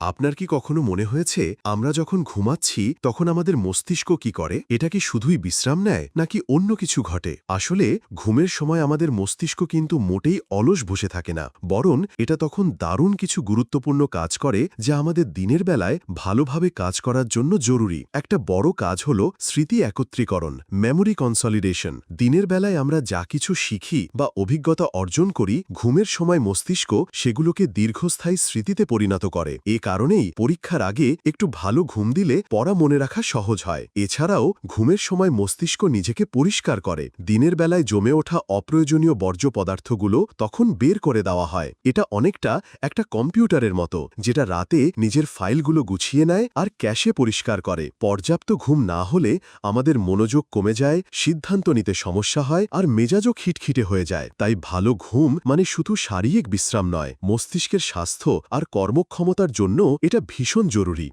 আপনার কি কখনো মনে হয়েছে, আমরা যখন ঘুমাচ্ছি, তখন আমাদের মস্তিষ্ক কি করে? এটা কি শুধুই বিশ্রাম নেয়, নাকি অন্য কিছু ঘটে? আসলে, ঘুমের সময় আমাদের মস্তিষ্ক কিন্তু মোটেই অলস বসে থাকে না, বরং এটা তখন দারুণ কিছু গুরুত্বপূর্ণ কাজ করে, যা আমাদের দিনের বেলায় ভালোভাবে কাজ করার জন্য জরুরি। একটা বড় কাজ হল স্মৃতি একত্রীকরণ মেমোরি কনসলিডেশন দিনের বেলায় আমরা যা কিছু শিখি বা অভিজ্ঞতা অর্জন করি, ঘুমের সময় মস্তিষ্ক সেগুলোকে দীর্ঘস্থায়ী স্মৃতিতে পরিণত করে। এ কারণেই পরীক্ষার আগে একটু ভালো ঘুম দিলে পড়া মনে রাখা সহজ হয়। এছাড়াও ঘুমের সময় মস্তিষ্ক নিজেকে পরিষ্কার করে। দিনের বেলায় জমে ওঠা অপ্রয়োজনীয় বর্জ্য পদার্থগুলো তখন বের করে দেওয়া হয়। এটা অনেকটা একটা কম্পিউটারের মতো, যেটা রাতে নিজের ফাইলগুলো গুছিয়ে নেয় আর ক্যাশে পরিষ্কার করে। পর্যাপ্ত ঘুম না হলে আমাদের মনোযোগ কমে যায়, সিদ্ধান্ত নিতে সমস্যা হয় আর মেজাজও খিটখিটে হয়ে যায়। তাই ভালো ঘুম মানে শুধু শারীরিক বিশ্রাম নয়, মস্তিষ্কের স্বাস্থ্য আর কর্মক্ষমতার জন্য এটা ভীষণ জরুরি।